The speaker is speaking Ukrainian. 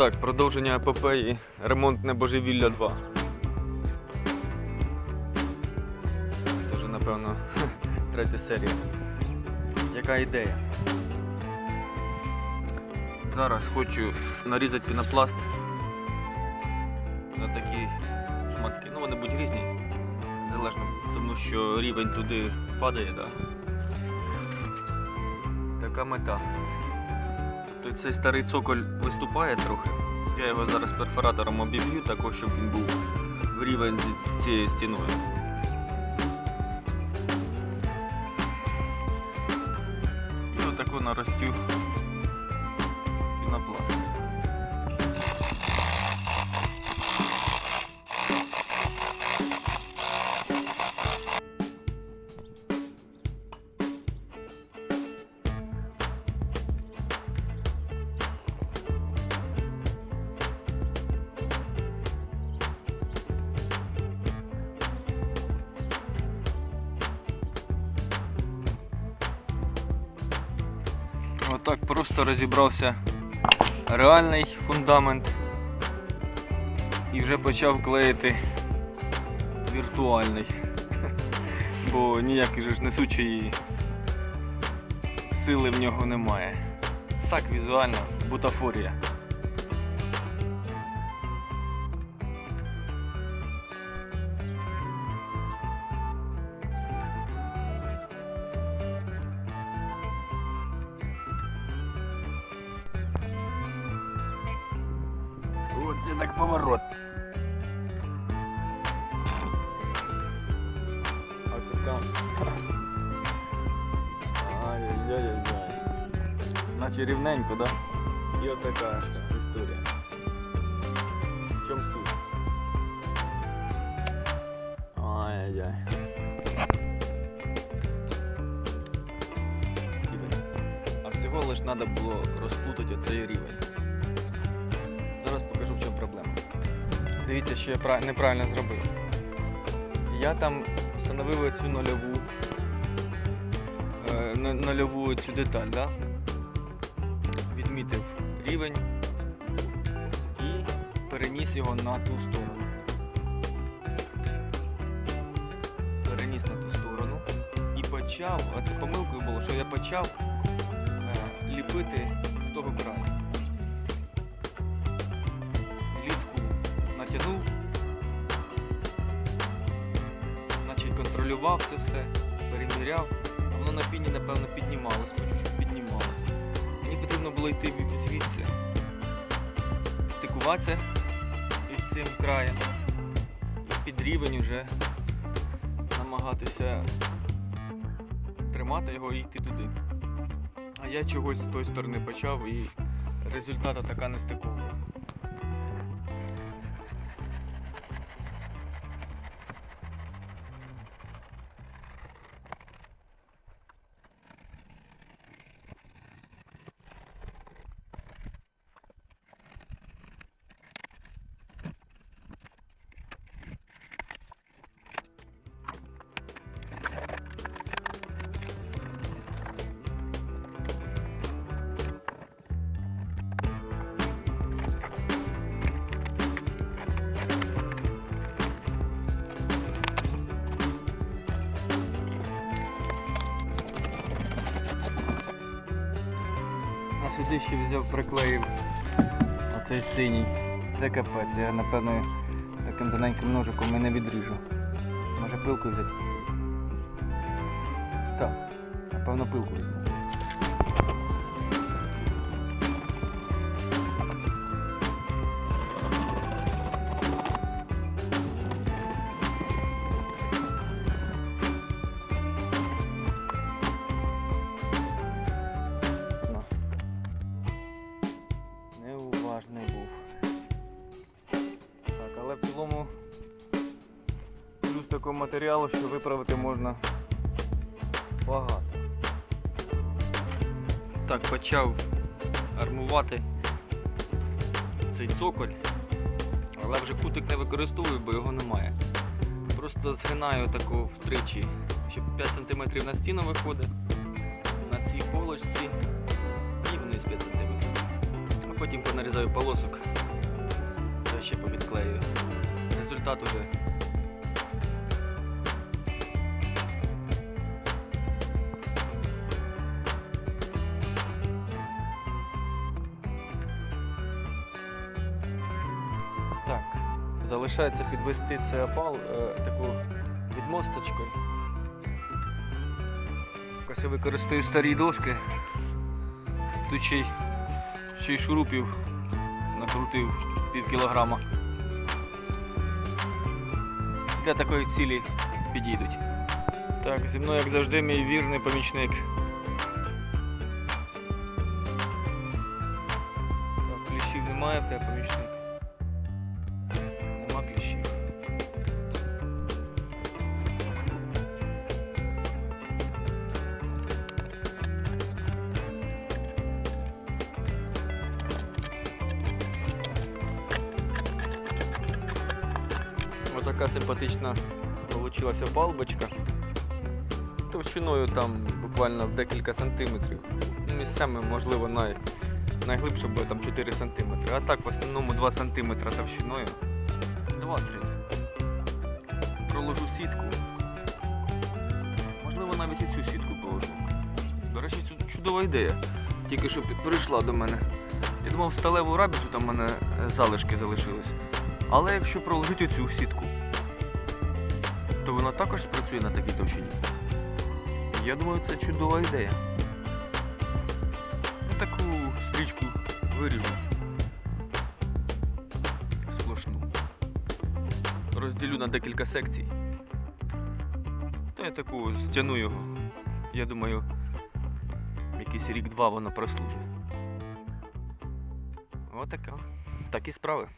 Так, продовження епопеї Ремонтне божевілля 2. Це вже, напевно, третя серія. Яка ідея? Зараз хочу нарізати пінопласт на такі шматки. Ну вони будуть різні, залежно, тому що рівень туди падає, да. Така мета. Тобто цей старий цоколь виступає трохи. Я його зараз перфоратором обіб'ю, також щоб він був в рівень з цією стіною. І отаку наростю Отак просто розібрався реальний фундамент і вже почав клеїти віртуальний. Бо ніякої ж несучої сили в нього немає. Так візуально бутафорія. Оце так поворот. Ай-яй-яй-яй. Наче рівненько, да? І от така вся історія. В чому суть? Ай-яй-яй. А всього лиш треба було розплутати оцей рівень. Дивіться, що я неправильно зробив. Я там встановив цю нульову, е, нульову цю деталь, да? відмітив рівень і переніс його на ту сторону. Переніс на ту сторону і почав, а це помилкою було, що я почав е, ліпити з того краю. Натягнув, значить контролював це все, перевіряв, а воно на піні, напевно, піднімалось, хочу, щоб піднімалось. Мені потрібно було йти звідси, стикуватися із цим краєм і під рівень вже намагатися тримати його і йти туди. А я чогось з тої сторони почав і результата така не стикова. Сюди ще взяв, приклеїв оцей синій. Це капець. Я напевно таким тоненьким ножиком і не відріжу. Може пилку взяти? Так, напевно пилку візьму. Такого матеріалу, що виправити можна багато. Так, почав армувати цей цоколь, але вже кутик не використовую, бо його немає. Просто згинаю таку втричі, щоб 5 см на стіну виходить на цій полочці і вниз 5 см. А Потім понарізаю полосок. Та ще повідклею. Результат уже. Залишається підвести цей опал е, таку відмосточкою. Я використаю старі доски. Тут ще й, ще й шурупів накрутив пів кілограма. Для такої цілі підійдуть. Так, зі мною, як завжди, мій вірний помічник. Так, кліщів немає в тебе помічник. Отака симпатична получилася палбочка. Товщиною там буквально в декілька сантиметрів. Місцями, можливо, най... найглибше буде там 4 сантиметри. А так в основному 2 сантиметри товщиною. 2-3. Проложу сітку. Можливо, навіть і цю сітку положу. До речі, це чудова ідея. Тільки що прийшла до мене. Я думав, сталеву рабіцю там в мене е, залишки залишились. Але якщо проложити цю сітку, то вона також спрацює на такій товщині. Я думаю, це чудова ідея. Ну, таку стрічку виріжу. Сплошну. Розділю на декілька секцій. Та я таку стяну його. Я думаю, якийсь рік-два воно прослужить. Отака. Такі справи.